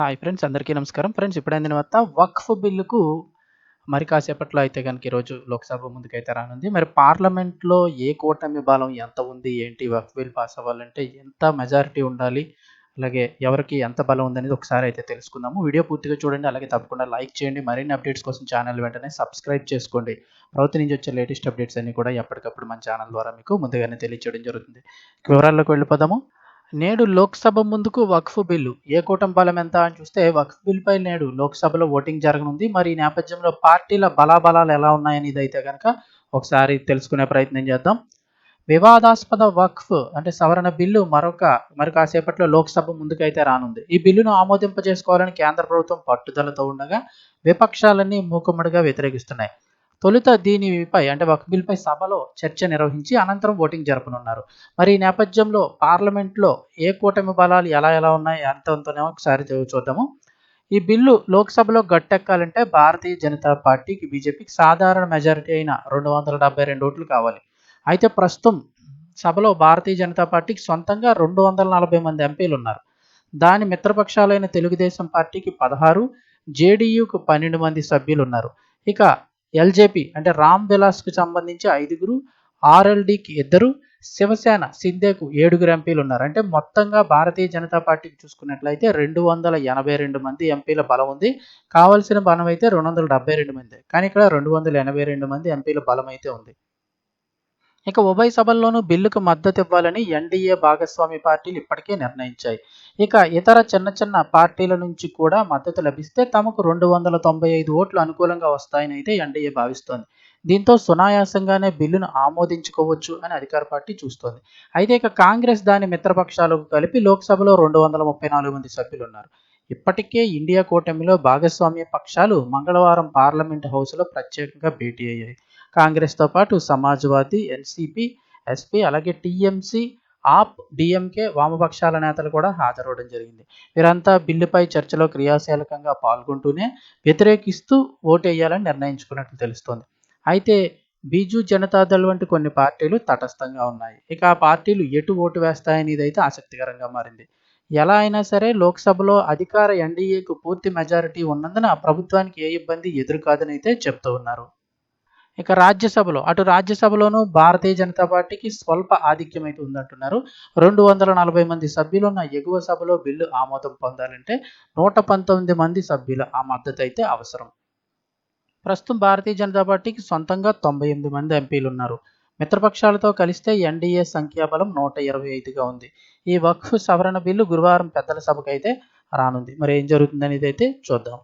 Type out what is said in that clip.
Hi friends అందరికీ నమస్కారం. Friends ఇప్పుడైన తర్వాత వక్ఫ్ బిల్లుకు మరి కాసేపట్లో అయితే కనుక ఈరోజు లోక్సభ ముందుకైతే రానుంది. మరి పార్లమెంట్లో ఏ కూటమి బలం ఎంత ఉంది ఏంటి వక్ఫ్ బిల్ పాస్ అవ్వాలంటే ఎంత మెజారిటీ ఉండాలి అలాగే ఎవరికి ఎంత బలం ఉందనేది ఒకసారి అయితే తెలుసుకుందాము. వీడియో పూర్తిగా చూడండి అలాగే తప్పకుండా లైక్ చేయండి. మరిన్ని అప్డేట్స్ కోసం ఛానల్ వెంటనే సబ్స్క్రైబ్ చేసుకోండి. ప్రభుత్వం నుంచి వచ్చే లేటెస్ట్ అప్డేట్స్ అన్ని కూడా ఎప్పటికప్పుడు మన ఛానల్ ద్వారా మీకు ముందుగానే తెలియచేయడం జరుగుతుంది. వివరాల్లోకి వెళ్ళిపోదాము. నేడు లోక్సభ ముందుకు వక్ఫ్ బిల్లు. ఏ కూటమి బలం ఎంత అని చూస్తే వక్ఫ్ బిల్లుపై నేడు లోక్సభలో ఓటింగ్ జరగనుంది. మరి ఈ నేపథ్యంలో పార్టీల బలాబలాలు ఎలా ఉన్నాయని అయితే కనుక ఒకసారి తెలుసుకునే ప్రయత్నం చేద్దాం. వివాదాస్పద వక్ఫ్ అంటే సవరణ బిల్లు మరొక మరి కాసేపట్లో లోక్సభ ముందుకైతే రానుంది. ఈ బిల్లును ఆమోదింపజేసుకోవాలని కేంద్ర ప్రభుత్వం పట్టుదలతో ఉండగా విపక్షాలన్నీ మూకుమ్మడిగా వ్యతిరేకిస్తున్నాయి. తొలుత దీనిపై అంటే వక్ బిల్పై సభలో చర్చ నిర్వహించి అనంతరం ఓటింగ్ జరపనున్నారు. మరి ఈ నేపథ్యంలో పార్లమెంట్లో ఏ కూటమి బలాలు ఎలా ఎలా ఉన్నాయి ఎంత ఒకసారి చూద్దాము. ఈ బిల్లు లోక్సభలో గట్టెక్కాలంటే భారతీయ జనతా పార్టీకి బీజేపీకి సాధారణ మెజారిటీ అయిన రెండు వందల డెబ్బై రెండు ఓట్లు కావాలి. అయితే ప్రస్తుతం సభలో భారతీయ జనతా పార్టీకి సొంతంగా రెండు వందల నలభై మంది ఎంపీలు ఉన్నారు. దాని మిత్రపక్షాలైన తెలుగుదేశం పార్టీకి పదహారు జేడీయూకు పన్నెండు మంది సభ్యులు ఉన్నారు. ఇక ఎల్జేపీ అంటే రామ్ విలాస్కు సంబంధించి ఐదుగురు ఆర్ఎల్డీకి ఇద్దరు శివసేన సింధేకు ఏడుగురు ఎంపీలు ఉన్నారు. అంటే మొత్తంగా భారతీయ జనతా పార్టీకి చూసుకున్నట్లయితే రెండు వందల ఎనభై రెండు మంది ఎంపీల బలం ఉంది. కావాల్సిన బలం అయితే రెండు వందల డెబ్బై రెండు మంది. కానీ ఇక్కడ రెండు వందల ఎనభై రెండు మంది ఎంపీల బలం అయితే ఉంది. ఇక ఉభయ సభల్లోనూ బిల్లుకు మద్దతు ఇవ్వాలని ఎన్డీఏ భాగస్వామి పార్టీలు ఇప్పటికే నిర్ణయించాయి. ఇక ఇతర చిన్న చిన్న పార్టీల నుంచి కూడా మద్దతు లభిస్తే తమకు రెండు వందల తొంభై ఐదు ఓట్లు అనుకూలంగా వస్తాయని అయితే ఎన్డీఏ భావిస్తోంది. దీంతో సునాయాసంగానే బిల్లును ఆమోదించుకోవచ్చు అని అధికార పార్టీ చూస్తోంది. అయితే ఇక కాంగ్రెస్ దాని మిత్రపక్షాలకు కలిపి లోక్సభలో రెండు వందల ముప్పై నాలుగు మంది సభ్యులు ఉన్నారు ఇప్పటికే ఇండియా కూటమిలో భాగస్వామ్య పక్షాలు మంగళవారం పార్లమెంట్ హౌస్లో ప్రత్యేకంగా భేటీ అయ్యాయి. కాంగ్రెస్తో పాటు సమాజ్వాదీ ఎన్సీపీ ఎస్పీ అలాగే టీఎంసీ ఆప్ డిఎంకే వామపక్షాల నేతలు కూడా హాజరవడం జరిగింది. వీరంతా బిల్లుపై చర్చలో క్రియాశీలకంగా పాల్గొంటూనే వ్యతిరేకిస్తూ ఓటు వేయాలని నిర్ణయించుకున్నట్లు తెలుస్తోంది. అయితే బీజు జనతాదళ్ వంటి కొన్ని పార్టీలు తటస్థంగా ఉన్నాయి. ఇక ఆ పార్టీలు ఎటు ఓటు వేస్తాయనేది అయితే ఆసక్తికరంగా మారింది. ఎలా అయినా సరే లోక్సభలో అధికార ఎన్డీఏకు పూర్తి మెజారిటీ ఉన్నందున ప్రభుత్వానికి ఏ ఇబ్బంది ఎదురు కాదని అయితే చెప్తూ ఉన్నారు. ఇక రాజ్యసభలో అటు రాజ్యసభలోనూ భారతీయ జనతా పార్టీకి స్వల్ప ఆధిక్యం అయితే ఉందంటున్నారు. రెండు వందల నలభై మంది సభ్యులున్న ఎగువ సభలో బిల్లు ఆమోదం పొందాలంటే నూట పంతొమ్మిది మంది సభ్యుల ఆ మద్దతు అయితే అవసరం. ప్రస్తుతం భారతీయ జనతా పార్టీకి సొంతంగా తొంభై ఎనిమిది మంది ఎంపీలు ఉన్నారు మిత్రపక్షాలతో కలిస్తే ఎన్డీఏ సంఖ్యాబలం నూట ఇరవై ఐదుగా ఉంది. ఈ వక్ఫ్ సవరణ బిల్లు గురువారం పెద్దల సభకు అయితే రానుంది. మరి ఏం జరుగుతుంది అనేది అయితే చూద్దాం.